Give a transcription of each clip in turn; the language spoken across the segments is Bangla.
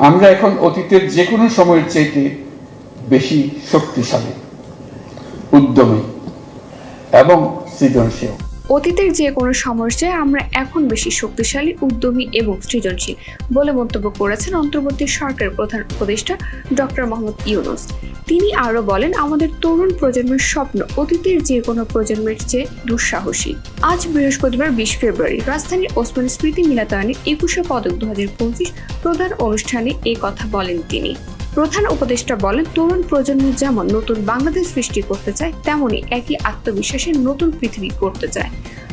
আমরা এখন অতীতের যে কোনো সময়ের চাইতে বেশি শক্তিশালী উদ্যমী এবং সৃজনশীল। অতীতের যে কোনো সমস্যায় আমরা এখন বেশি শক্তিশালী, উদ্যমী এবং সৃজনশীল বলে মন্তব্য করেছেন অন্তর্বর্তী সরকারের প্রধান উপদেষ্টা ডক্টর মোহাম্মদ ইউনুস। তিনি আরও বলেন, আমাদের তরুণ প্রজন্মের স্বপ্ন অতীতের যে কোনো প্রজন্মের চেয়ে দুঃসাহসী। আজ বৃহস্পতিবার বিশ ফেব্রুয়ারি, রাজধানীর ওসমান স্মৃতি মিলাতায়নে একুশে পদক দু হাজার পঁচিশ প্রধান অনুষ্ঠানে এই কথা বলেন তিনি। প্রধান উপদেষ্টা বলেন, তরুণ প্রজন্ম যেমন নতুন বাংলাদেশ সৃষ্টি করতে চায়, তেমনি একই আত্মবিশ্বাসের নতুন পৃথিবী করতে চায়।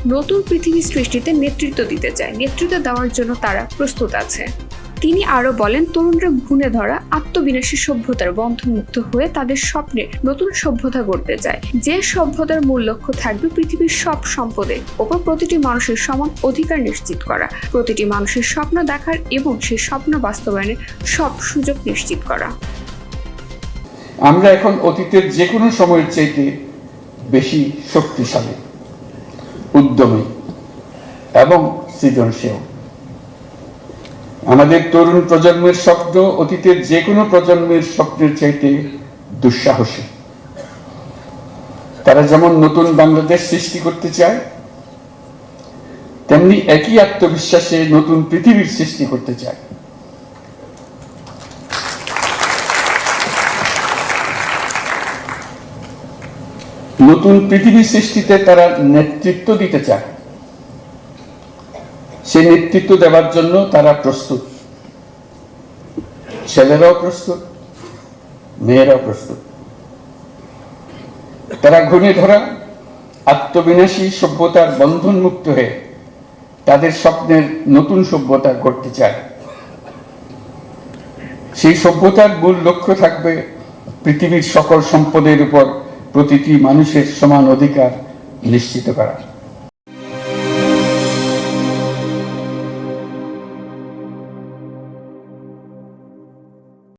নতুন পৃথিবী সৃষ্টিতে নেতৃত্ব দিতে চায়। নেতৃত্ব দেওয়ার জন্য তারা প্রস্তুত আছে। তিনি আরও বলেন, তরুণরা ঘুণে ধরা, আত্মবিনাশী সভ্যতার বন্ধনমুক্ত হয়ে তাদের স্বপ্নে নতুন সভ্যতা গড়তে চায়। যে সভ্যতার মূল লক্ষ্য থাকবে পৃথিবীর সব সম্পদের ওপর প্রতিটি মানুষের সমান অধিকার নিশ্চিত করা, প্রতিটি মানুষের স্বপ্ন দেখার এবং সেই স্বপ্ন বাস্তবায়নের সব সুযোগ নিশ্চিত করা। আমরা এখন অতীতের যে কোনো সময়ের চাইতে বেশি শক্তিশালী, উদ্যমী এবং সৃজনশীল। আমাদের তরুণ প্রজন্মের স্বপ্ন, অতীতের যে কোনো প্রজন্মের স্বপ্নের চাইতে দুঃসাহসী। তারা যেমন নতুন বাংলাদেশ সৃষ্টি করতে চায়, তেমনি একই আত্মবিশ্বাসে নতুন পৃথিবীর সৃষ্টি করতে চায়। নতুন পৃথিবী সৃষ্টিতে তারা নেতৃত্ব দিতে চায়। সেই নেতৃত্ব দেওয়ার জন্য তারা প্রস্তুত। ছেলেরাও প্রস্তুত, মেয়েরাও প্রস্তুত। তারা ঘুরে ধরা আত্মবিনাশী সভ্যতার বন্ধন মুক্ত হয়ে তাদের স্বপ্নের নতুন সভ্যতা করতে চায়। সেই সভ্যতার মূল লক্ষ্য থাকবে পৃথিবীর সকল সম্পদের উপর প্রতিটি মানুষের সমান অধিকার নিশ্চিত করা